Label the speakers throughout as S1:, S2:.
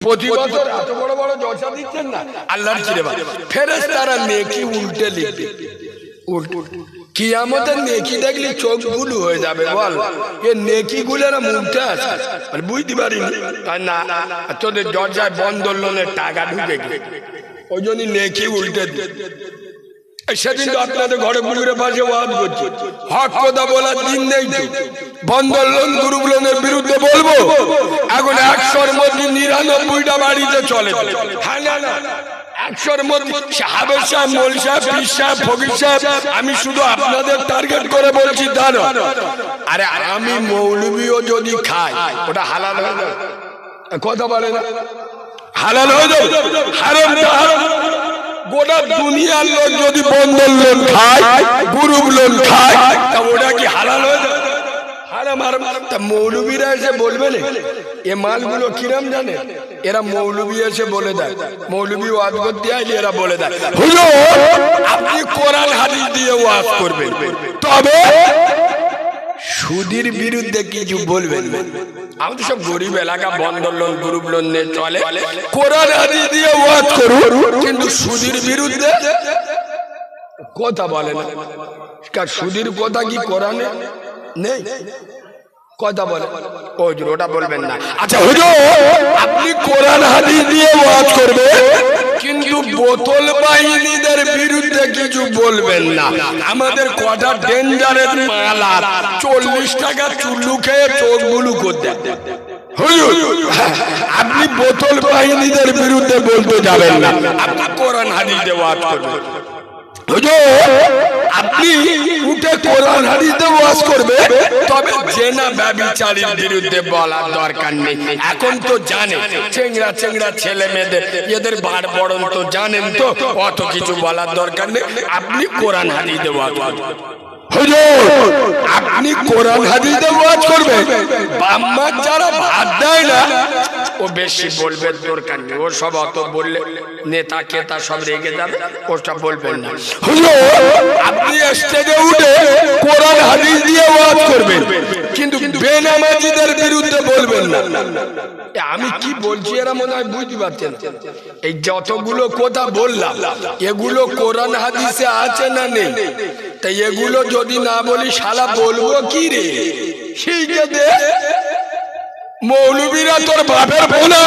S1: প্রতি বছর এত বড় বড় জলসা দিচ্ছেন না। আল্লাহর চিরে ফেরেস তারা নেকি উল্টে লিখবে। কিয়ামতের নেকি দেখলে চোখগুলো হয়ে যাবে বল। এ নেকি গুলের মুখটা আছে। বুঝতে পারিনি। না তোদের লোনের টাকা ঢুকে ওই জন্য নেকি উল্টে সেদিন তো আপনাদের ঘরে পুকুরের পাশে ওয়াজ করছি। হক কথা বলার দিন নেই বন্দর লোন, গ্রুপ লোনের বিরুদ্ধে বলব, এখন একশোর মধ্যে নিরানব্বইটা বাড়িতে চলে। হ্যাঁ না না একশোর মধ্যে সাহাবের সাহেব, মোল সাহেব, পীর সাহেব, ফকির সাহেব, আমি শুধু আপনাদের টার্গেট করে বলছি তা নয়। আরে আমি মৌলবীও যদি খাই, ওটা হালাল হয়ে যাবে কথা বলে না। হালাল হয়ে যাবে হারাম হারাম গোটা দুনিয়ার লোক যদি বন্ধন লোন খায় গ্রুপ লোন খায়, তা ওটা কি হালাল হয়ে যাবে? হারাম তা মৌলবীরা এসে বলবে না, এ মালগুলো কিরাম জানে? এরা মৌলবী এসে বলে দেয়। মৌলবী ওয়াজ করতে আইলে এরা বলে দেয়, হুজুর, আপনি কোরআন দিয়ে ওয়াজ করবেন। তবে সুদির বিরুদ্ধে কিছু বলবেন আমি তো সব গরিব এলাকা বন্দর লোন গ্রুপ লোন নিয়ে চলে। কোরআন হাদিস দিয়ে ওয়াজ করুন। কিন্তু সুদির বিরুদ্ধে কথা বলে না। সুদির কথা কি কোরআনে নেই? কথা বলে। ওটা বলবেন না। আচ্ছা হুজুর আপনি কোরআন হাদিস দিয়ে ওয়াজ করবেন। বোতল বাহিনীদের বিরুদ্ধে কিছু বলবেন না। আমাদের কটা ডেঞ্জারের মালা চল্লিশ টাকা চুল্লু খেয়ে চোখ গুলু করতে আপনি বোতল বাহিনীদের বিরুদ্ধে বলতে যাবেন না। আপনি কোরআন হাদিস দেওয়া আপনি উঠে কোরআন হাদিসে ওয়াজ করবে, তবে জেনা ব্যভিচারীর বিরুদ্ধে বলার দরকার নেই। এখন তো জানে চেংড়া চেংড়া ছেলে মেয়েদের, এদের বার বরণ তো জানেন তো, অত কিছু বলার দরকার নেই। আপনি কোরআন হাদিসে ওয়াজ করবেন হুজুর আপনি কোরআন হাদিসে ওয়াজ করবেন। বাম্মার যারা ভাত দেয় না ও বেশি বলবে দরকার নেই ও সব অত বললে নেতা কেতা সব রেগে যাবে ওটা বলবেন না। হুজুর আপনি স্টেজে উঠে কোরআন হাদিস দিয়ে ওয়াজ করবেন কিন্তু বেনামাজিদের বিরুদ্ধে বলবেন না। আমি কি বলছি এরা মনে হয় বুঝতে পারছেন এই যতগুলো কথা বললাম এগুলো কোরআন হাদিসে আছে না নেই? তাই এগুলো যদি না বলি শালা বলব কি রে? শিখে দে, মৌলবীরা তোর বাপের বোনা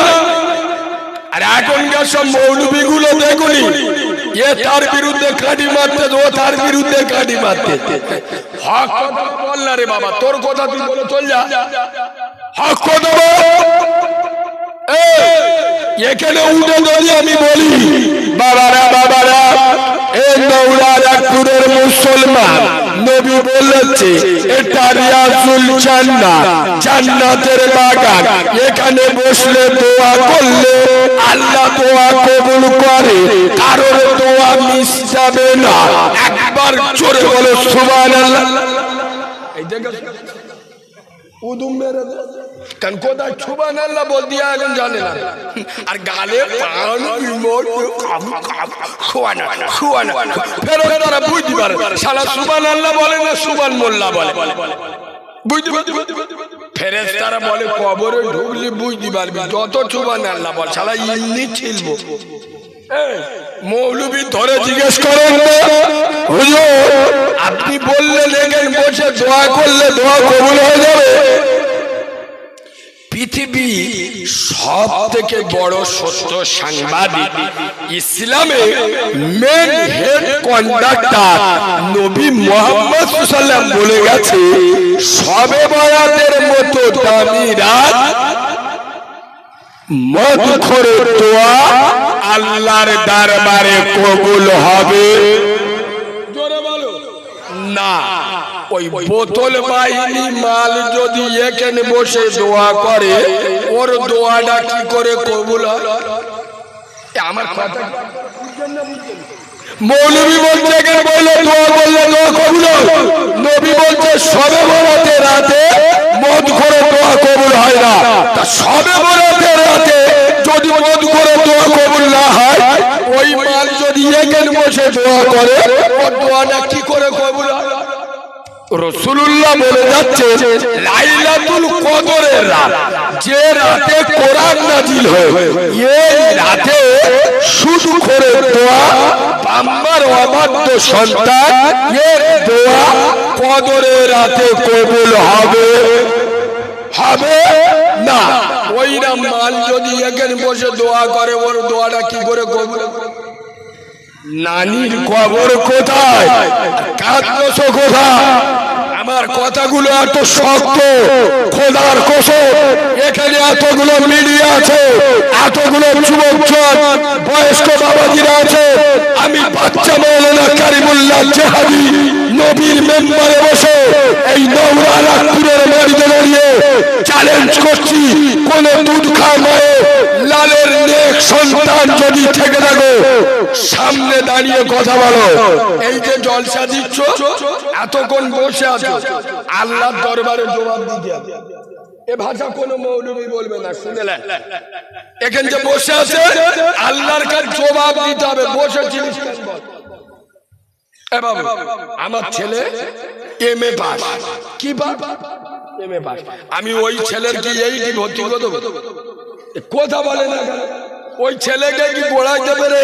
S1: আর এখনকার সব মৌলবী গুলো দেখুনি, এ তার বিরুদ্ধে কাটি মারতে, ও তার বিরুদ্ধে কাটি মারতে। হক রে বাবা, তোর কথা তুই বলে চল যা। হক কথা এখানে উঠে দাঁড়িয়ে আমি বলি, বাবারা বাবারা এ নৌরাজপুরের মুসলমান। নবী বলেছে, এটা রিয়াজুল জান্নাত, জান্নাতের বাগান। এখানে বসলে দোয়া করলে আল্লাহ দোয়া কবুল করে, কারোর দোয়া মিস যাবে না। একবার জোরে বলে, সুবহানাল্লাহ। এই দেখো। উদুম মেরে। কারণ কোথায় ছুবান আল্লাহ বল দিয়া এখন জানে না। আর গালে তারা বুঝতে পারে। সুবান আল্লাহ বলে না সুবান মোল্লা বলে? ধরে জিজ্ঞেস করেন আপনি বললে লেগেন, বসে দোয়া করলে দোয়া কবুল হয়ে যাবে? পৃথিবী সব থেকে বড় সত্য সাংবাদিক ইসলামে মেন হেড কন্ডাক্টর নবী মোহাম্মদ সাল্লাম বলে গেছে সবে বয়াতের মতো দামি রাত মত করে দোয়া আল্লাহর দরবারে কবুল হবে। জোরে বলো। না। ওই বোতল বাহিনী মাল যদি এখানে বসে দোয়া করে, ওর দোয়াটা কি করে কবুল আমার কথা মৌলবী বলছে এখানে বললে দোয়া বললে দোয়া কবুল। নবী বলছে, সবে বরাতে রাতে মদ করে দোয়া কবুল হয় না। তা সবে বরাতে রাতে যদি মদ করে দোয়া কবুল না হয়, ওই মাল যদি এখানে বসে দোয়া করে, ওর দোয়াটা কি করে কবুল রসুল্লাহ বলে যাচ্ছে, লাইলাতুল কদরের রাত। যে রাতে কোরআন নাজিল হয়, এই রাতে শুধু করে দোয়া আমার অবাধ্য সন্তান, এর দোয়া কদরের রাতে কবুল হবে। হবে না। ওইরা মাল যদি এখানে বসে দোয়া করে, ওর দোয়াটা কি করে কবুল নানির কবর কোথায়? কাঁদছ কোথায়? আমার কথাগুলো এত শক্ত, খোদার কোষে এখানে এতগুলো মিডিয়া আছে, এতগুলো যুবক বয়স্ক বাবাজিরা আছে, আমি বাচ্চা মৌলানা কারিমুল্লাহ জেহাদি নবীর মেম্বারে বসে এই নৌরানাপুরের বাড়িতে দাঁড়িয়ে চ্যালেঞ্জ করছি। কোন দুধ খা মায়ে লালের নেক সন্তান যদি থেকে থাকো সামনে দাঁড়িয়ে কথা বলো। এই যে জলসা দিচ্ছ এতক্ষণ বসে আছো। আল্লাহর দরবারে জবাব দিতে এ ভাষা কোন বলবে না শুনেলেন এখানে যে বসে আছে আল্লাহর কাছে জবাব দিতে হবে? এ বাবু, আমার ছেলে এম এ পাস। কি পাস? আমি ওই এই কি ভর্তি কথা বলে না। ওই ছেলেকে কি পড়াইতে পারে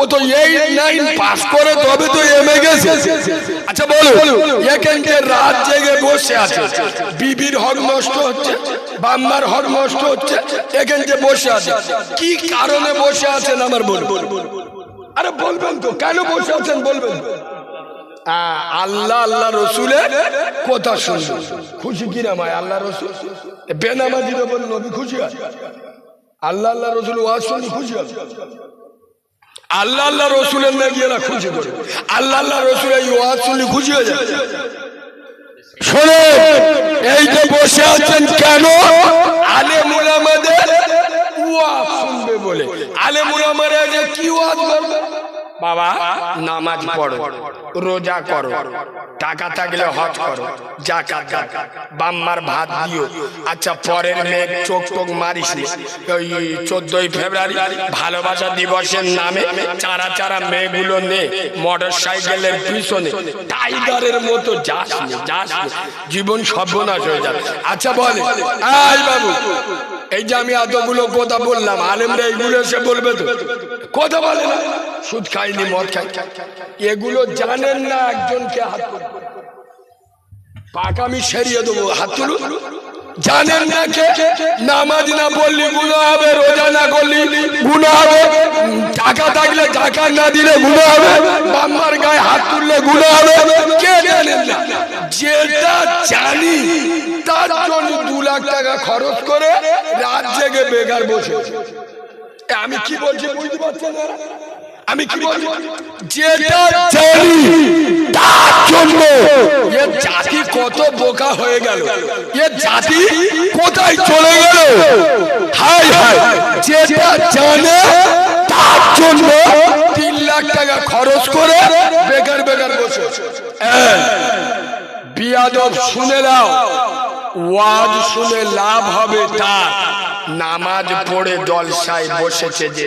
S1: ও তো এই নাইন পাস করে তবে তো গেছে। আচ্ছা বলো। এখানকে রাত জেগে বসে আছে। বিবির হক নষ্ট হচ্ছে, বাম্মার হক নষ্ট হচ্ছে এখানকে বসে আছে। কি কারণে বসে আছেন আমার বল আরে বলবেন তো, কেন বসে আছেন বলবেন? আল্লাহ আল্লাহ রসুলের কথা শুনবেন খুশি কিরাম হয় আল্লাহ রসুল? বেনামাজির ওপর নবী খুশি হয়? আল্লাহ আল্লাহ রসুল ওয়াজ শুনি খুশি হবে? আল্লাহ আল্লাহ রসুলের না গিয়ে না খুশি করে। আল্লাহ আল্লাহ রসুল এই ওয়াজ শুনি খুশি হয়ে যায়? শোনো, এই যে বসে আছেন কেন? আলে মুলামাদের ওয়াজ শুনবে বলে। আলে মুলামারা যে কি ওয়াজ করবে? বাবা, নামাজ পড়ো, রোজা করো, টাকা থাকলে হজ করো জাকাত দাও বাম্মার ভাত দিও। আচ্ছা পরের মেয়ে চোখ টোক মারিস ওই চোদ্দই ফেব্রুয়ারি ভালোবাসা দিবসের নামে চারা চারা মেয়েগুলো নে মোটর সাইকেলের পিছনে। টাইগারের মতো যাস যাস জীবন সর্বনাশ হয়ে যাবে। আচ্ছা বলে। আই বাবু। এই যে আমি এতগুলো কথা বললাম, আলেমরা এইগুলো এসে বলবে তো। কথা বলে না। সুদ খাইনি, মদ খাই এগুলো জানেন না একজনকে হাত। পাক আমি সেরিয়ে দেবো, হাত তুলুন। জানেন না কে? নামাজ না পড়লি গুলো হবে, রোজা না করলি গুলো হবে। টাকা থাকলে টাকা না দিলে গুলো হবে। বাম্মার গায়ে হাত তুললে গুলো হবে। কে জানেন না? যেটা জানি, তার জন্য দু লাখ টাকা খরচ করে রাত জেগে বেকার বসে আমি কি বলছি, বুঝতে পারছেন আমি কি বলছি যেটা জানি তার জন্য এ জাতি কত বোকা হয়ে গেল। এ জাতি কোথায় চলে গেল? হাই হাই যেটা জানে তার জন্য তিন লাখ টাকা খরচ করে বেকার বেকার বসে বিয়াদব শুনে নাও। ওয়াজ শুনে লাভ হবে তার। নামাজ পড়ে জলসায় বসেছে যে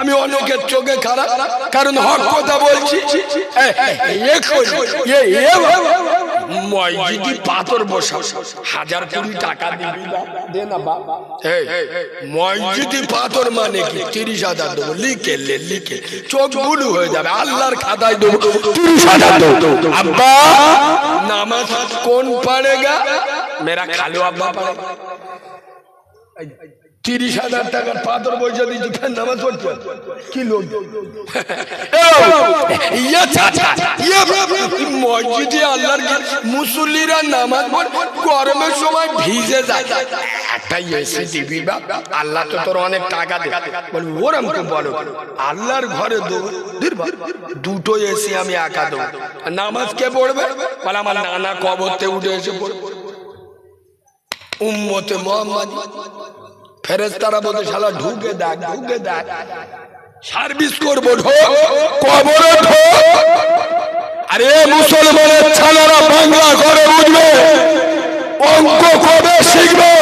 S1: আমি অনেকের চোখে খারাপ কারণ হক কথা বলছি। এ, এ করি, এ, এ বাবা। মসজিদে পাথর বসা হাজার কোটি টাকা দিবি না, দে না বাবা এই, মসজিদে পাথর মানে কি? তিরিশ হাজার দেবো লিখে লে লিখে। চোখ হয়ে যাবে আল্লাহর খাতায় দেবো তিরিশ হাজার দেবো। আব্বা নামাজ কোন পাড়েগা মেরা খালু আব্বা পাড়েগা তিরিশ হাজার টাকার পাথর পয়সা দিচ্ছি ফের নামাজ পড়ছে কি লোক মসজিদে আল্লাহর মুসল্লিরা নামাজ পড়ে গরমের সময় ভিজে যায়। একটা এসি দিবি বা আল্লাহ তো তোর অনেক টাকা বল ওরম তো বলো আল্লাহর ঘরে দো- দুটো এসি আমি একা দেবো নামাজ কে পড়বে? বলে আমার নানা কবরতে উঠে এসে পড়বে। উম্মতে মোহাম্মদ। ফেরেস তারা শালা, ঢুকে দেখ ঢুকে দেখ। সার্ভিস করব কবরে আরে, মুসলমানের ছানারা বাংলা করে বুঝবে অঙ্ক কবে শিখবে?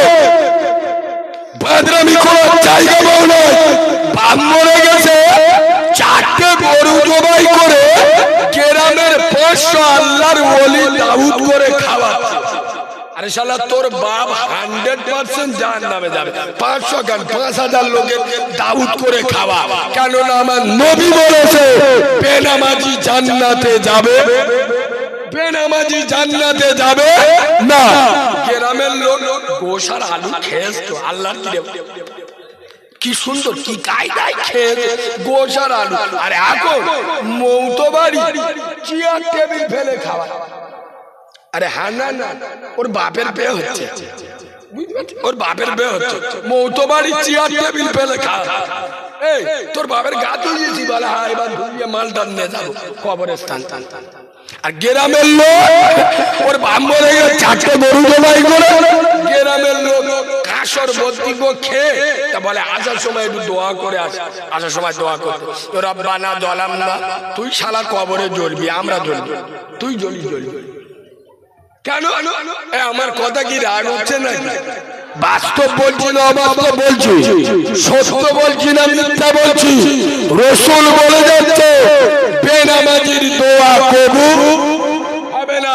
S1: জায়গা চারটে আল্লাহর খাওয়া আরে শালা তোর বাপ হান্ড্রেড পার্সেন্ট জান নামে যাবে। পাঁচশো গান হাজার লোকের দাউদ করে খাওয়া। কেননা আমার নবী বলেছে, বেনামাজি জান্নাতে যাবে? বেনামাজি জান্নাতে যাবে? না। গ্রামের লোক আলু খেয়েছ তো আল্লাহর কি সুন্দর, কি কায়দায় খেয়ে গোসার আলু। আরে এখন মৌতো বাড়ি চেয়ার টেবিল ফেলে খাওয়া। আরে হ্যাঁ না না ওর বাপের বিয়ে হচ্ছে। ওর বাপের বিয়ে হচ্ছে। মৌতো বাড়ি চেয়ার টেবিল ফেলে খাওয়া এই, তোর বাপের গা তুলিয়েছি বলে। হ্যাঁ এবার ধুয়ে মালটা নিয়ে যাব। কবরের স্থান টান টান আর লোক, ওর মরে গেছে চারটে গরু জমাই করে। লোক খেয়ে, তা বলে, আসার সময় একটু দোয়া করে আস। আসার সময় দোয়া করতে রব্বানা দলাম না তুই শালা কবরে জ্বলবি, আমরা জ্বলবি। তুই জ্বলি জ্বলবি কেন? আমার কথা কি রাগ হচ্ছে না বাস্তব বলছি না অবাস্তব বলছি। সত্য বলছি না মিথ্যা বলছি। রসুল বলে যাচ্ছে, বেনামাজির দোয়া হবে না।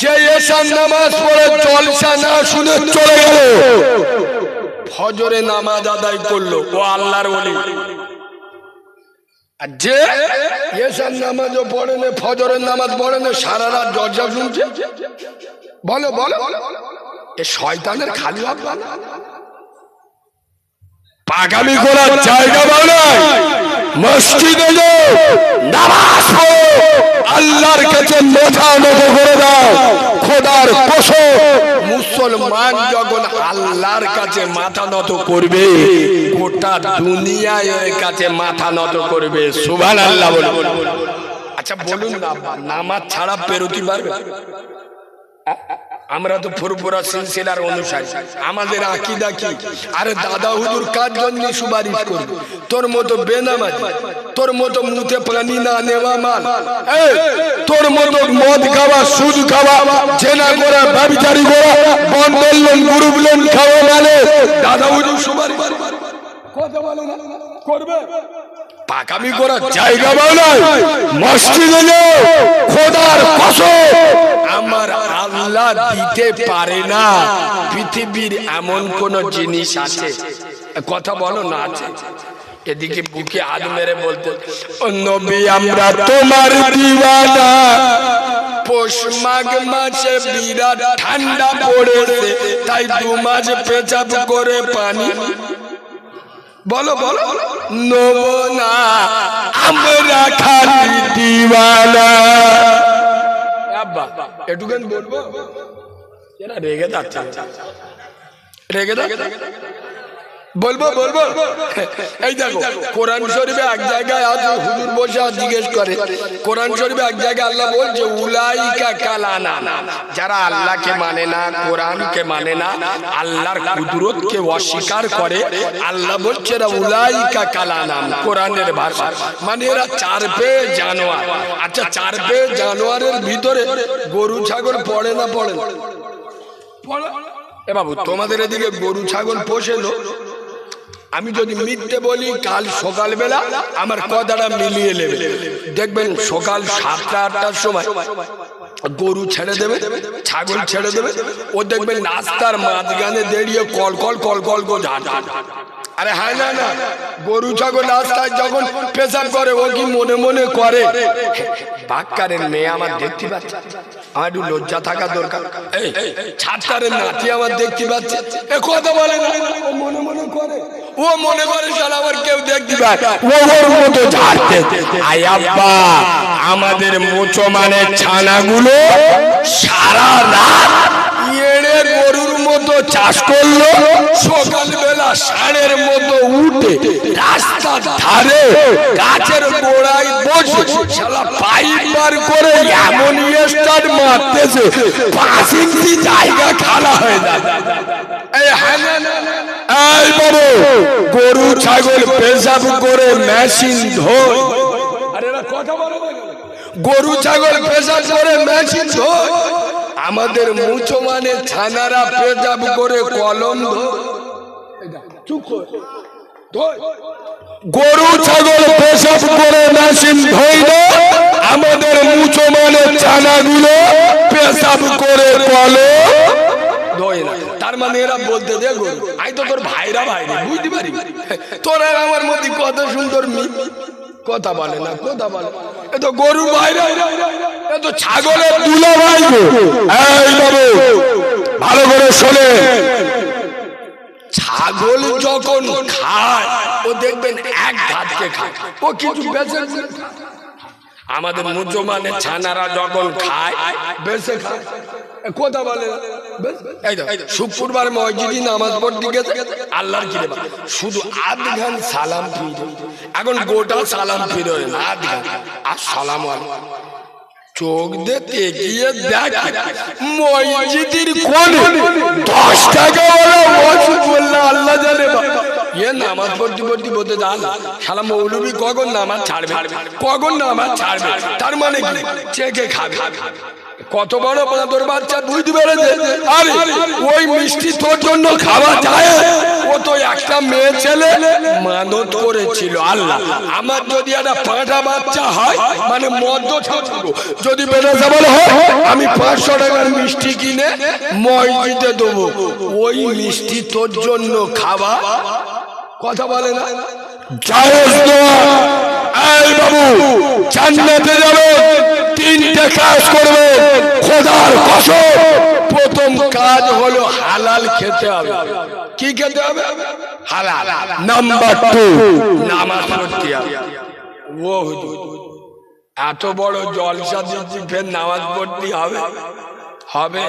S1: যে এসান নামাজ পড়ে জলসা না শুনে চলে গেল, ফজরে নামাজ আদায় করল। ও আল্লাহর ওলি। আর যে এসান নামাজও পড়ে না ফজরের নামাজ পড়ে না সারা রাত দরজা শুনছে বলো বলো এ শয়তানের খালি হাত বানা পাগামি করার জায়গা বানায়। মসজিদে যাও, নামাজ পড়ো, আল্লাহর কাছে মাথা নত করে দাও, খোদার কসম, মুসলমান যখন আল্লাহর কাছে মাথা নত করবে, গোটা দুনিয়ায় এর কাছে মাথা নত করবে সুবহান আল্লাহ বলে আচ্ছা বলুন না, নামাজ ছাড়া পেরোতে পারবে? আমরা তো ফুরপুরা সিলসিলার অনুসারী। আমাদের আকিদা কি? আরে দাদা হুজুর, কার জন্য সুপারিশ করবে? তোর মতো বেনামাজি, তোর মতো মুখে পানি না নেওয়া মাল। তোর মতো মদ খাওয়া, সুদ খাওয়া, জেনা করা, ব্যবচারি করা বন্ধ লোন, গ্রুপ লোন খাওয়া মানে দাদা হুজুর সুপারিশ। পাকামি করার জায়গা বানায় মসজিদে যাও খোদার আমার আল্লাহ দিতে পারে না। পৃথিবীর এমন কোন জিনিস আছে। কথা বলো না আছে। এদিকে বুকে হাত মেরে বলতে নবী, আমরা তোমার দিওয়ানা। পৌষ মাঘ মাসে বিরাট ঠান্ডা পড়েছে, তাই দু মাস পেচাপ করে পানি বলো বলো। নব না আমরা খালি দিওয়ানা আব্বা এটুকুন বলব? রেগে যাচ্ছে। রেগে যাচ্ছে? বলব বলব? এই দেখো, কোরআন শরীফে এক জায়গায় আছে হুজুর বসে আর জিজ্ঞেস করে। কোরআন শরীফে এক জায়গায় আল্লাহ বলছে, উলাইকা কালানা। যারা আল্লাহকে মানে না, কোরআনকে মানে না, আল্লাহর কুদরতকে অস্বীকার করে, আল্লাহ বলছে, এরা উলাইকা কালানাম কোরআনের ভাষা। মানে এরা চার পেয়ে জানোয়ার। আচ্ছা চার পেয়ে জানোয়ারের ভিতরে গরু, ছাগল পড়ে না পড়ে? না। এ বাবু, তোমাদের এদিকে গরু, ছাগল পোষেলো আমি যদি মিথ্যে বলি, কাল সকালবেলা আমার কথাটা মিলিয়ে নেবে। দেখবেন সকাল সাতটা, আটটার সময় গরু ছেড়ে দেবে, ছাগল ছেড়ে দেবে। ও দেখবেন রাস্তার মাঝখানে দাঁড়িয়ে call call call call call আরে হ্যাঁ না না, গরু, ছাগল রাস্তায় যখন পেশাব করে, ও কি মনে মনে করে? বাক্কারের মেয়ে আমার দেখতে পাচ্ছে। আমার একটু লজ্জা থাকা দরকার। এই নাতি আমার দেখতে পাচ্ছে। এ কথা বলে না। ও মনে মনে করে। ও মনে করে শালা আবার কেউ দেখতে পায়। ও ওর মতো ঝাড়তে। আই আব্বা। আমাদের মোচো মানে ছানাগুলো সারা রাত এড়ে গরুর চাষ করল, সকালবেলা ষাঁড়ের মতো উঠে রাস্তার ধারে গাছের গোড়ায় বসে শালা পাইপ বার করে এমন স্টার্ট মারতেছে। জায়গা খালা হয়ে যায়। এই হ্যাঁ গরু, ছাগল, পেশাব করে মেশিন ধোয় আরে কথা বলো গরু, ছাগল, পেশাব করে মেশিন ধোয় আমাদের মুচো মানে ছানারা পেশাব করে কলম গরু ছাগল পেশাব করে মেশিন ধইল। আমাদের মুচো মানে ছানাগুলো পেশাব করে কলে ধোয় না তার মানে এরা বলতে দে গরু। তো তোর ভাইরা বুঝতে পারি তোর আমার মধ্যে কত সুন্দর মি কথা বলে না কথা বলে। এ তো গরু বাইরে এ তো ছাগলের দুলা। ভাই ভালো করে শোনে। ছাগল যখন খায় ও দেখবেন এক ঘাটকে খায়। ও কিছু বেঁচে আমাদের মুসলমানের ছানারা যখন খায় বেঁচে খায়। কথা বলে। শুক্রবার মসজিদে নামাজ পড়তে গেছে। আল্লাহর কি শুধু আধ ঘান সালাম ফিরে এখন গোটা সালাম ফিরে না আধ ঘান। আর সালাম চোখ দেখে গিয়ে দেখ মসজিদের কোন দশ টাকা ওরা আল্লাহ জানে বাবা। এ নামাজ পড়তে বলতে জান শালা মৌলবী, কখন নামাজ ছাড়বে? কখন নামাজ ছাড়বে? তার মানে কি? চেকে খাবে? কত বড় বাঁদর বাচ্চা বুঝতে পেরেছে আরে, ওই মিষ্টি তোর জন্য খাওয়া যায়? ও তো একটা মেয়ে ছেলে, মানত করেছিল, আল্লাহ। আমার যদি একটা পাঁঠা বাচ্চা হয় মানে মদ্য যদি বেড়ে বলে আমি পাঁচশো টাকার মিষ্টি কিনে মসজিদে দেবো। ওই মিষ্টি তোর জন্য খাওয়া কথা বলে না। জায়েজ। এই বাবু জান্নাতে যাবে তিনটে কাজ করবে খোদার কসম। প্রথম কাজ হলো হালাল খেতে হবে। কি খেতে হবে? হালাল। নাম্বার টু নামাজ পড়তে হবে। ও এত বড় জলসা দিচ্ছি ফের নামাজ পড়তে হবে? হবে।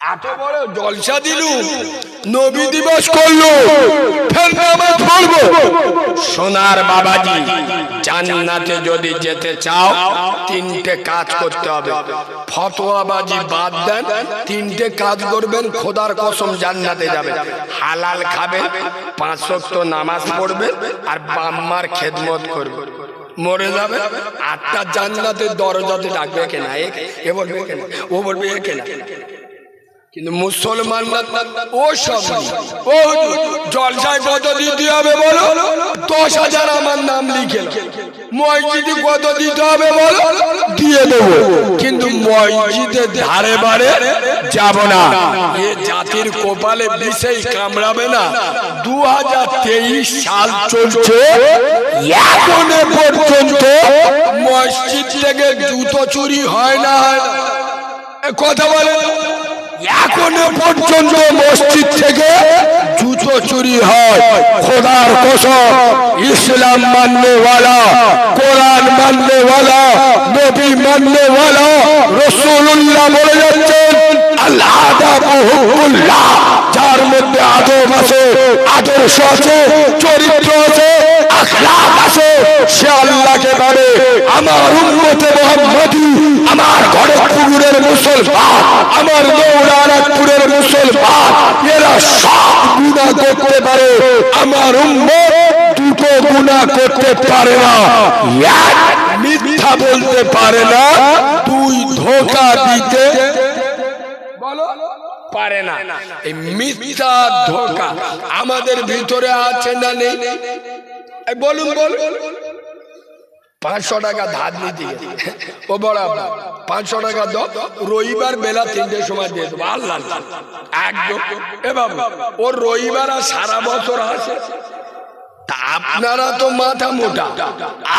S1: এত বড় জলসা দিলু। নবী দিবস করল। ফের নামাজ পড়ব। সোনার বাবাজি জান্নাতে যদি যেতে চাও তিনটে কাজ করতে হবে। ফতোয়াবাজি বাদ দেন তিনটে কাজ করবেন খোদার কসম জান্নাতে যাবে। হালাল খাবে পাঁচ নামাজ পড়বে আর বাম্মার খেদমত করবে। মরে যাবে আটটা জান্নাতের দরজাতে ডাকবে কেনা এ- এ বলবে কেনা ও বলবে কেনা কিন্তু মুসলমানরা ও সব ও জলসায় কত দিতে হবে বলো? দশ হাজার আমার নাম লিখে। মসজিদে কত দিতে হবে বলো? দিয়ে দেবো। কিন্তু মসজিদে ধারে বারে যাব না। এ জাতির কপালে বিশেষ কামড়াবে না। দু হাজার তেইশ সাল চলছে। এখনও পর্যন্ত মসজিদ থেকে জুতো চুরি হয় না। কথা বলে। এখনও পর্যন্ত মসজিদ থেকে জুতো চুরি হয়। খোদার কসম, ইসলাম মাননে ওয়ালা কোরআন মাননে ওয়ালা নবী মাননে ওয়ালা রসুল্লাহ বলে যাচ্ছেন যার মধ্যে আদব আছে, আদর্শ আছে, চরিত্র আছে আছে, সে আল্লাহকে মানে আমার উম্মতে মোহাম্মদী, আমার পুকুরের মুসলমান, আমার নৌরানাথপুরের মুসলমান। এরা সব গুণা করতে পারে। আমার উম্মত দুটো গুণা করতে পারে না। এক মিথ্যা বলতে পারে না, দুই ধোকা দিতে বলো, পারে না। এই মিথ্যা ধোকা আমাদের ভিতরে আছে না নেই? বলুন বলুন। পাঁচশো টাকা ধার নিতে। ও বড় পাঁচশো টাকা দাও রবিবার বেলা তিনটের সময় দিয়ে দেবো আল্লাহ। একদম এ বাবু ও রবিবার আর সারা বছর আসে তা আপনারা তো মাথা মোটা।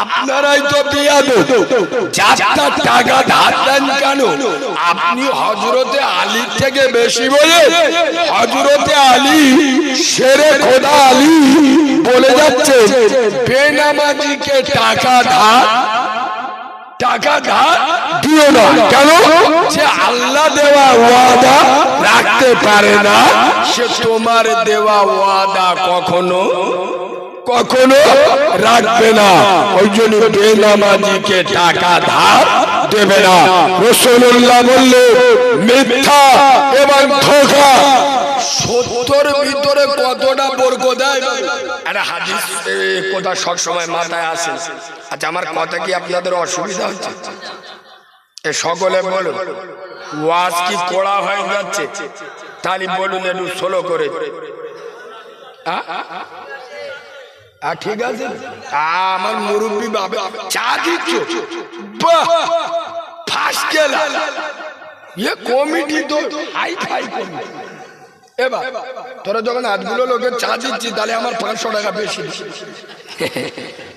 S1: আপনারাই তো বিয়াদ চারটা টাকা ধার দেন কেন? আপনি হজরতে আলীর থেকে বেশি বলে হজরতে আলী সেরে খোদা আলী বলে যাচ্ছে বেনামাজিকে টাকা ধার টাকা ধার
S2: দিও না। কেন?
S1: সে আল্লাহ দেওয়া ওয়াদা রাখতে পারে না। সে তোমার দেওয়া ওয়াদা কখনো
S2: কখনো রাখবে না। ওই জন্য বেনামাজিকে টাকা ধার দেবে না। রসুল্লাহ বললে, মিথ্যা এবং ধোকা।
S1: সত্তর ভিতরে কতটা বর্গ দেয়? কথা সবসময় মাথায় আসে। আচ্ছা আমার কথা কি আপনাদের অসুবিধা হচ্ছে? এ সকলে বলুন, ওয়াজ কি কড়া হয়ে যাচ্ছে? তাহলে বলুন একটু সোলো করে। ঠিক আছে। আমার মুরব্বী বাবা চা দিচ্ছ? বাহ ফার্স্ট গেলা ইয়ে কমিটি তো হাই ফাই কমিটি এবার তোরা যখন আধগুলো লোকের চা দিচ্ছি তাহলে আমার পাঁচশো টাকা বেশি।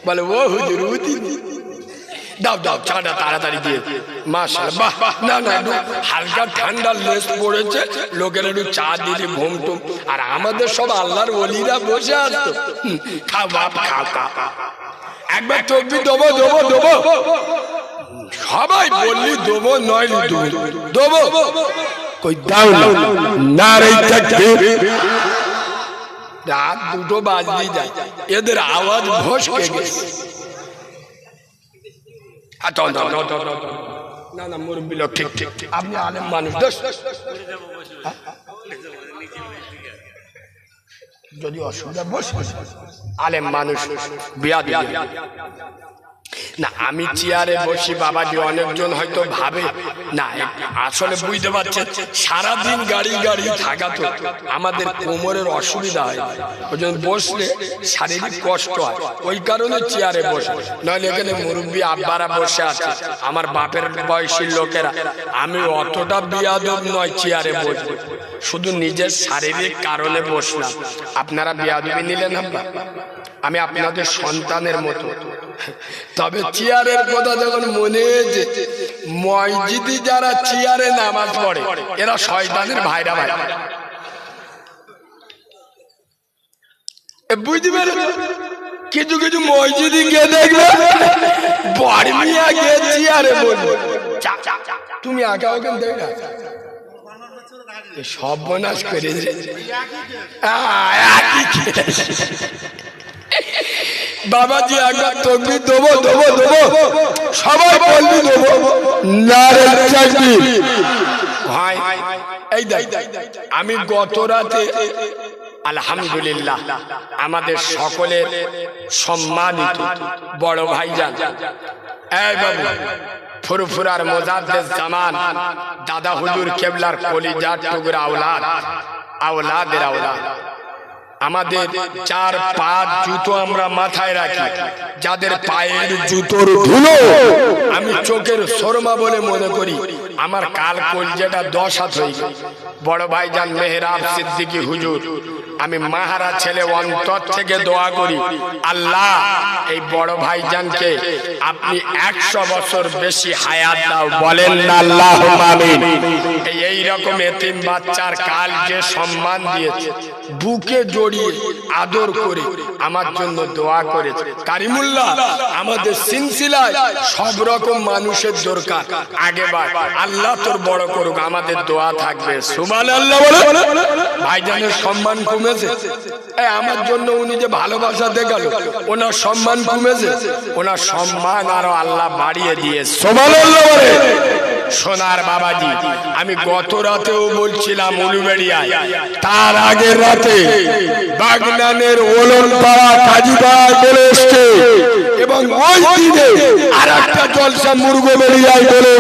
S1: বলে ও হুজুর দাও দাও, চাটা তাড়াতাড়ি দিয়ে। বাহ না না, একটু হালকা লেস পড়েছে লোকের একটু চা দিলে ঘুম টুম। আর আমাদের সব আল্লাহর অলিরা বসে আসতো বাপ খাও একবার তকবি দেবো দেবো দেবো। সবাই বললি দেবো দেবো।
S2: কই, দাও না তাকবীর
S1: রাত দুটো বাজলি যায়। এদের আওয়াজ ভসকে গেছে। আ, দাও, দাও, দাও, দাও, দাও, দাও। না না মুরব্বী লোক ঠিক ঠিক। আপনি আলেম মানুষ দোষ? যদি অসুবিধা বস। আলেম মানুষ বিয়া দিয়ে না আমি চেয়ারে বসি বাবাজি অনেকজন হয়তো ভাবে না আসলে বুঝতে পারছেন সারাদিন গাড়ি গাড়ি থাকা তো আমাদের কোমরের অসুবিধা হয়। ওই জন্য বসলে শারীরিক কষ্ট হয়। ওই কারণে চেয়ারে বসে। নইলে এখানে মুরব্বী আব্বারা বসে আছে। আমার বাপের বয়সী লোকেরা। আমি অতটা বিয়াদব নয় চেয়ারে বসবো। শুধু নিজের শারীরিক কারণে বসলাম। আপনারা বিয়াদবি নিলেন আব্বা? আমি আপনাদের সন্তানের মতো। তবে চেয়ারের কথা যখন মনে হয়েছে, মসজিদি যারা চেয়ারে নামাজ পড়ে, এরা শয়তানের ভাইরা ভাই। বুঝতে পেরে কিছু কিছু মসজিদি গিয়ে দেখবে বর্মিয়া গিয়ে চেয়ারে বলবে তুমি আঁকা ওখান দেখ সর্বনাশ করে বাবাজি একবার তকবি দেবো দেবো দেবো সবাই বলবি দেবো।
S2: নারে তাকবীর
S1: ভাই এই দেখ আমি গত রাতে আলহামদুলিল্লাহ আমাদের সকলের সম্মানিত বড় ভাইজান। এই বাবু ফুরফুরার মোজাদ্দেদ জামান দাদা হুজুর কেবলার কলিজার টুকরা আওলাদ আওলাদের আওলাদ। আমাদের চার পাঁচ জুতো আমরা মাথায় রাখি। যাদের পায়ের জুতোর ধুলো, আমি চোখের শর্মা বলে মনে করি। আমার কাল কলজেটা দশ হাত হয়ে বড় ভাইজান মেহরাব সিদ্দিকী হুজুর, আমি মাহারা ছেলে অন্তর থেকে দোয়া করি, আল্লাহ, এই বড় ভাই ভাইজানকে আপনি একশো বছর বেশি হায়াত দাও। বলেন না আল্লাহ এই এই রকম এতিম বাচ্চার কাল যে সম্মান দিয়েছে, বুকে জড়িয়ে আদর করে আমার জন্য দোয়া করেছে। কারিমুল্লাহ, আমাদের সিলসিলায় সব রকম মানুষের দরকার। আগে আল্লাহ তোর বড় করুক, আমাদের দোয়া থাকবে। সুমান আল্লাহ ভাইজানের সম্মান কমেছে। আমার জন্য উনি যে ভালোবাসা দেখাল, ওনার সম্মান কমেছে। ওনার সম্মান আরও আল্লাহ বাড়িয়ে দিয়েছে।
S2: সুবহানাল্লাহ বলে।
S1: সোনার বাবাজি, আমি গত রাতেও বলছিলাম উলুবেড়িয়ায়
S2: তার আগের রাতে বাগনানের ওলন পাড়া কাজীবাই বলে এসছে এবং ওই দিনে আর একটা জলসা মুরগো বেরিয়ায় বলে।